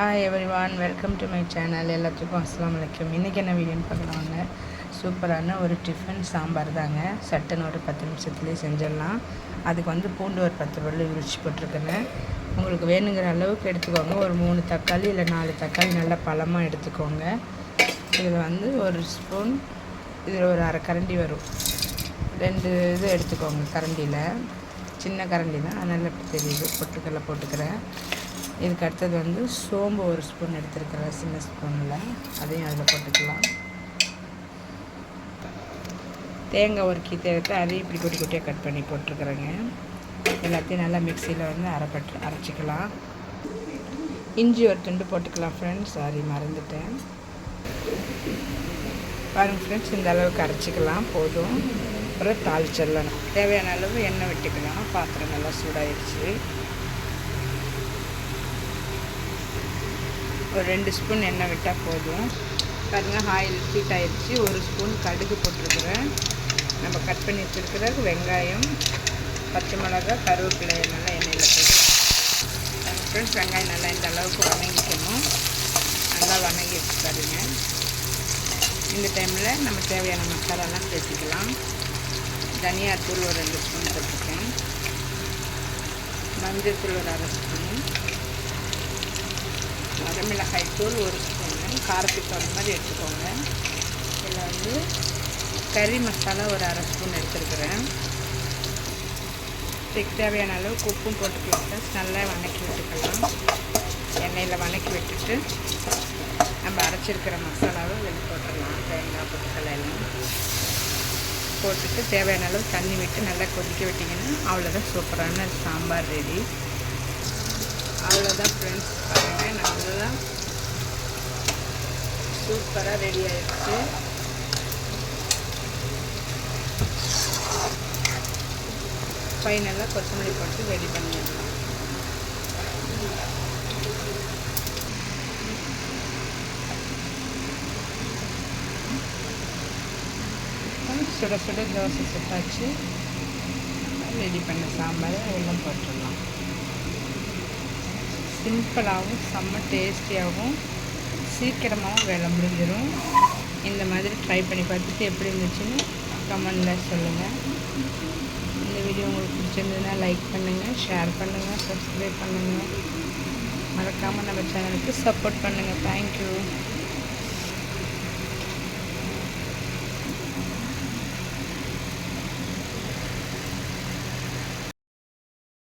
Hi everyone welcome to my channel எல்லாத்துக்கும் அஸ்லாம் வலைக்கம் இன்றைக்கி என்ன வீடியோன்னு பார்க்கலாங்க சூப்பரான ஒரு டிஃபன் சாம்பார் தாங்க. சட்டுன்னு ஒரு பத்து நிமிஷத்துலேயே செஞ்சிடலாம். அதுக்கு வந்து பூண்டு ஒரு பத்து பல்லு உரிச்சு போட்டிருக்கேன் உங்களுக்கு வேணுங்கிற அளவுக்கு எடுத்துக்கோங்க. ஒரு மூணு தக்காளி இல்லை நாலு தக்காளி நல்லா பழமாக எடுத்துக்கோங்க. இதில் வந்து ஒரு ஸ்பூன் இதில் ஒரு அரை கரண்டி வரும். ரெண்டு இது எடுத்துக்கோங்க கரண்டியில். சின்ன கரண்டி தான் அதனால் தெரியுது. பொட்டுக்கடலை போட்டுக்கிறேன். இதுக்கு அடுத்தது வந்து சோம்பு ஒரு ஸ்பூன் எடுத்துருக்கிறேன் சின்ன ஸ்பூனில் அதையும் அதில் போட்டுக்கலாம். தேங்காய் ஒரு கீத்தை எடுத்து அதையும் இப்படி குட்டி குட்டியாக கட் பண்ணி போட்டிருக்கிறேங்க. எல்லாத்தையும் நல்லா மிக்சியில் வந்து அரைப்பட்டு அரைச்சிக்கலாம். இஞ்சி ஒரு துண்டு போட்டுக்கலாம் ஃப்ரெண்ட்ஸ் சாரி மறந்துட்டேன். பாருங்கள் ஃப்ரெண்ட்ஸ் இந்த அளவுக்கு அரைச்சிக்கலாம். போதும். அப்புறம் தாளிச்சிடலாம். தேவையான அளவு எண்ணெய் விட்டுக்கலாம். பாத்திரம் நல்லா சூடாயிடுச்சு ஒரு ரெண்டு ஸ்பூன் எண்ணெய் விட்டால் போதும். பாருங்கள் ஆயில் ஹீட் ஆயிடுச்சு. ஒரு ஸ்பூன் கடுகு போட்டிருக்கிறேன். நம்ம கட் பண்ணி வச்சுருக்கிற வெங்காயம் பச்சை மிளகா கருவேப்பிலை நல்லா எண்ணெயில் போட்டு ஃப்ரெண்ட்ஸ் வெங்காயம் நல்லா இந்த அளவுக்கு வணங்கிக்கணும். நல்லா வணங்கிடுச்சு பாருங்க. இந்த டைமில் நம்ம தேவையான மசாலாலாம் சேர்த்துக்கலாம். தனியாத்தூள் ஒரு ரெண்டு ஸ்பூன் போட்டிருக்கேன். மஞ்சள் தூள் ஒரு அரை ஸ்பூன். வரமிளகாய் தூள் ஒரு ஸ்பூனு காரத்துக்கு தகுந்த மாதிரி எடுத்துக்கோங்க. இதில் வந்து கறி மசாலா ஒரு அரை ஸ்பூன் எடுத்துருக்குறேன். இதுக்கு தேவையான அளவுக்கு உப்பும் போட்டுக்கலாம். நல்லா வணக்கி விட்டுக்கலாம். எண்ணெயில் வணக்கி விட்டுட்டு நம்ம அரைச்சிருக்கிற மசாலாவை வெளியே போட்டுடலாம். தேங்காய் பொருட்கள் எல்லாம் போட்டுட்டு தேவையான அளவு தண்ணி விட்டு நல்லா கொதிக்க விட்டிங்கன்னா அவ்வளோதான் சூப்பரான சாம்பார் ரெடி. அவ்வளோதான் ஃப்ரெண்ட்ஸ் பாருங்கள் நல்லா சூப்பராக ரெடி ஆயிடுச்சு. ஃபைனலாக கொத்தமல்லி போட்டு ரெடி பண்ணிடலாம் சுட சுட தோசை சுட்டாச்சு. ரெடி பண்ண சாம்பார் எல்லாம் போட்டுடலாம். சிம்பிளாகவும் செம்ம டேஸ்டியாகவும் சீக்கிரமாகவும் வேலை முடிஞ்சிடும் இந்த மாதிரி ட்ரை பண்ணி பார்த்துட்டு எப்படி இருந்துச்சுன்னு கமெண்டில் சொல்லுங்கள் இந்த வீடியோ உங்களுக்கு பிடிச்சிருந்ததுன்னா லைக் பண்ணுங்கள் ஷேர் பண்ணுங்கள் சப்ஸ்கிரைப் பண்ணுங்கள் மறக்காமல் நம்ம சேனலுக்கு சப்போர்ட் பண்ணுங்கள் தேங்க்யூ